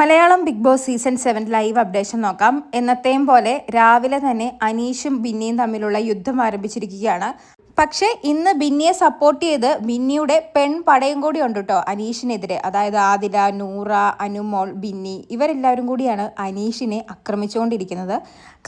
Malayalam big boss season seven live updation നോക്കാം. എന്നത്തെയും പോലെ രാവിലെ തന്നെ അനീഷും ബിന്നിയും തമ്മിലുള്ള യുദ്ധം ആരംഭിച്ചിരിക്കുകയാണ്. പക്ഷേ ഇന്ന് ബിന്നിയെ സപ്പോർട്ട് ചെയ്ത് ബിന്നിയുടെ പെൺ പടയും കൂടി ഉണ്ട് കേട്ടോ അനീഷിനെതിരെ. അതായത് ആദില നൂറ അനുമോൾ ബിന്നി ഇവരെല്ലാവരും കൂടിയാണ് അനീഷിനെ ആക്രമിച്ചുകൊണ്ടിരിക്കുന്നത്.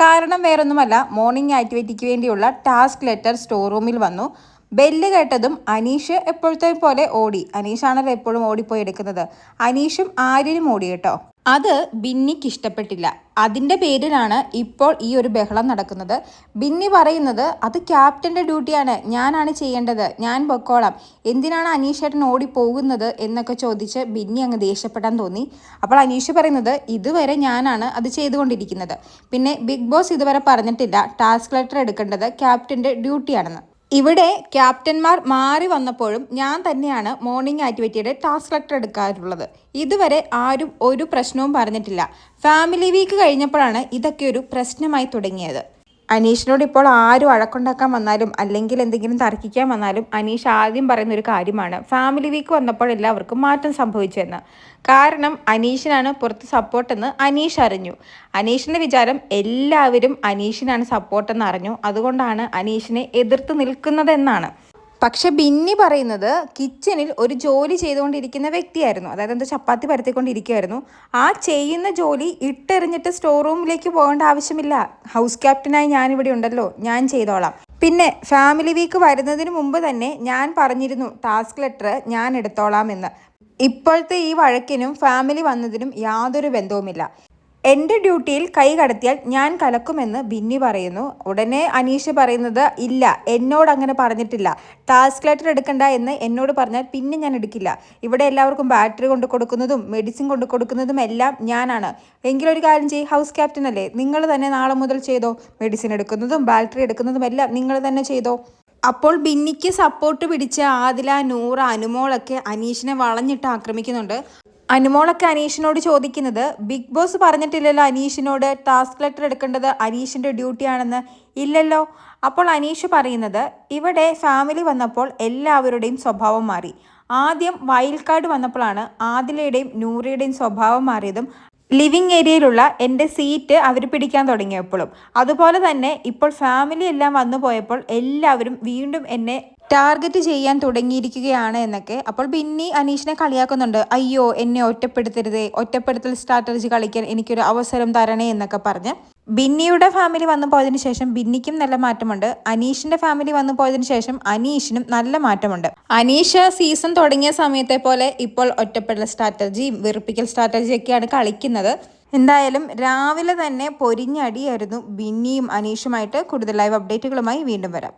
കാരണം വേറൊന്നുമല്ല മോർണിംഗ് ആക്ടിവിറ്റിക്ക് വേണ്ടിയുള്ള ടാസ്ക് ലെറ്റർ സ്റ്റോർ റൂമിൽ വന്നു. ബെല്ല് കേട്ടതും അനീഷ് എപ്പോഴത്തെ പോലെ ഓടി. അനീഷാണല്ലോ എപ്പോഴും ഓടിപ്പോയി എടുക്കുന്നത്. അനീഷും ആര്യനും ഓടി കേട്ടോ. അത് ബിന്നിക്ക് ഇഷ്ടപ്പെട്ടില്ല. അതിന്റെ പേരിലാണ് ഇപ്പോൾ ഈ ഒരു ബഹളം നടക്കുന്നത്. ബിന്നി പറയുന്നത് അത് ക്യാപ്റ്റന്റെ ഡ്യൂട്ടിയാണ്. ഞാനാണ് ചെയ്യേണ്ടത്. ഞാൻ പൊക്കോളാം. എന്തിനാണ് അനീഷേട്ടൻ ഓടിപ്പോകുന്നത്? എന്നൊക്കെ ചോദിച്ച് ബിന്നി അങ്ങ് ദേഷ്യപ്പെടാൻ തോന്നി. അപ്പോൾ അനീഷ് പറയുന്നത് ഇതുവരെ ഞാനാണ് അത് ചെയ്തുകൊണ്ടിരിക്കുന്നത്. പിന്നെ ബിഗ് ബോസ് ഇതുവരെ പറഞ്ഞിട്ടില്ല. ടാസ്ക് ലെറ്റർ എടുക്കേണ്ടത് ക്യാപ്റ്റന്റെ ഡ്യൂട്ടിയാണെന്ന്. ഇവിടെ ക്യാപ്റ്റന്മാർ മാറി വന്നപ്പോഴും ഞാൻ തന്നെയാണ് മോർണിംഗ് ആക്ടിവിറ്റിയുടെ ടാസ്ക് ലെറ്റർ എടുക്കാറുള്ളത്. ഇതുവരെ ആരും ഒരു പ്രശ്നവും പറഞ്ഞിട്ടില്ല. ഫാമിലി വീക്ക് കഴിഞ്ഞപ്പോഴാണ് ഇതൊക്കെ ഒരു പ്രശ്നമായി തുടങ്ങിയത്. അനീഷിനോട് ഇപ്പോൾ ആരും വഴക്കുണ്ടാക്കാൻ വന്നാലും അല്ലെങ്കിൽ എന്തെങ്കിലും തർക്കിക്കാൻ വന്നാലും അനീഷ് ആദ്യം പറയുന്ന ഒരു കാര്യമാണ്. ഫാമിലി വീക്ക് വന്നപ്പോൾ എല്ലാവർക്കും മാറ്റം സംഭവിച്ചെന്ന്. കാരണം അനീഷിനാണ് പുറത്ത് സപ്പോർട്ടെന്ന് അനീഷ് അറിഞ്ഞു. അനീഷിന്റെ വിചാരം എല്ലാവരും അനീഷിനാണ് സപ്പോർട്ടെന്ന് അറിഞ്ഞു. അതുകൊണ്ടാണ് അനീഷിനെ എതിർത്ത് നിൽക്കുന്നതെന്നാണ്. പക്ഷെ ബിന്നി പറയുന്നത് കിച്ചണിൽ ഒരു ജോലി ചെയ്തുകൊണ്ടിരിക്കുന്ന വ്യക്തിയായിരുന്നു. അതായത് എന്താ ചപ്പാത്തി പരത്തിക്കൊണ്ടിരിക്കുകയായിരുന്നു ആ ചെയ്യുന്ന ജോലി ഇട്ടെറിഞ്ഞിട്ട് സ്റ്റോർ റൂമിലേക്ക് പോകേണ്ട ആവശ്യമില്ല. ഹൗസ് ക്യാപ്റ്റനായി ഞാനിവിടെ ഉണ്ടല്ലോ. ഞാൻ ചെയ്തോളാം. പിന്നെ ഫാമിലി വീക്ക് വരുന്നതിന് മുമ്പ് തന്നെ ഞാൻ പറഞ്ഞിരുന്നു ടാസ്ക് ലെറ്റർ ഞാൻ എടുത്തോളാം എന്ന്. ഇപ്പോഴത്തെ ഈ വഴക്കിനും ഫാമിലി വന്നതിനും യാതൊരു ബന്ധവുമില്ല. എന്റെ ഡ്യൂട്ടിയിൽ കൈ കടത്തിയാൽ ഞാൻ കലക്കുമെന്ന് ബിന്നി പറയുന്നു. ഉടനെ അനീഷ് പറയുന്നത് ഇല്ല എന്നോട് അങ്ങനെ പറഞ്ഞിട്ടില്ല. ടാസ്ക് ലെറ്റർ എടുക്കണ്ട എന്ന് എന്നോട് പറഞ്ഞാൽ പിന്നെ ഞാൻ എടുക്കില്ല. ഇവിടെ എല്ലാവർക്കും ബാറ്ററി കൊണ്ട് കൊടുക്കുന്നതും മെഡിസിൻ കൊണ്ട് കൊടുക്കുന്നതും എല്ലാം ഞാനാണ്. എങ്കിലൊരു കാര്യം ചെയ്യും ഹൗസ് ക്യാപ്റ്റൻ അല്ലേ? നിങ്ങൾ തന്നെ നാളെ മുതൽ ചെയ്തോ? മെഡിസിൻ എടുക്കുന്നതും ബാറ്ററി എടുക്കുന്നതും എല്ലാം നിങ്ങൾ തന്നെ ചെയ്തോ? അപ്പോൾ ബിന്നിക്ക് സപ്പോർട്ട് പിടിച്ച ആദില നൂറ അനുമോളൊക്കെ അനീഷിനെ വളഞ്ഞിട്ട് ആക്രമിക്കുന്നുണ്ട്. അനുമോളൊക്കെ അനീഷിനോട് ചോദിക്കുന്നത് ബിഗ് ബോസ് പറഞ്ഞിട്ടില്ലല്ലോ അനീഷിനോട് ടാസ്ക് ലെറ്റർ എടുക്കേണ്ടത് അനീഷിന്റെ ഡ്യൂട്ടിയാണെന്ന്. ഇല്ലല്ലോ. അപ്പോൾ അനീഷ് പറയുന്നത് ഇവിടെ ഫാമിലി വന്നപ്പോൾ എല്ലാവരുടെയും സ്വഭാവം മാറി. ആദ്യം വൈൽഡ് കാർഡ് വന്നപ്പോഴാണ് ആദിലയുടെയും നൂറയുടെയും സ്വഭാവം മാറിയതും. ലിവിങ് ഏരിയയിലുള്ള എന്റെ സീറ്റ് അവർ പിടിക്കാൻ തുടങ്ങിയപ്പോഴും. അതുപോലെ തന്നെ ഇപ്പോൾ ഫാമിലി എല്ലാം വന്നു പോയപ്പോൾ എല്ലാവരും വീണ്ടും എന്നെ ടാർഗറ്റ് ചെയ്യാൻ തുടങ്ങിയിരിക്കുകയാണ് എന്നൊക്കെ. അപ്പോൾ ബിന്നി അനീഷിനെ കളിയാക്കുന്നുണ്ട്. അയ്യോ എന്നെ ഒറ്റപ്പെടുത്തരുതേ. ഒറ്റപ്പെടുത്തൽ സ്ട്രാറ്റജി കളിക്കാൻ എനിക്കൊരു അവസരം തരണേ എന്നൊക്കെ പറഞ്ഞ് ബിന്നിയുടെ ഫാമിലി വന്നു പോയതിനു ശേഷം ബിന്നിക്കും നല്ല മാറ്റമുണ്ട്. അനീഷിന്റെ ഫാമിലി വന്നു പോയതിനു ശേഷം അനീഷിനും നല്ല മാറ്റമുണ്ട്. അനീഷ് സീസൺ തുടങ്ങിയ സമയത്തെ പോലെ ഇപ്പോൾ ഒറ്റപ്പെടൽ സ്ട്രാറ്റജിയും വെറുപ്പിക്കൽ സ്ട്രാറ്റജിയൊക്കെയാണ് കളിക്കുന്നത്. എന്തായാലും രാവിലെ തന്നെ പൊരിഞ്ഞടിയായിരുന്നു ബിന്നിയും അനീഷുമായിട്ട് കൂടുതൽ ലൈവ് അപ്ഡേറ്റുകളുമായി വീണ്ടും വരാം.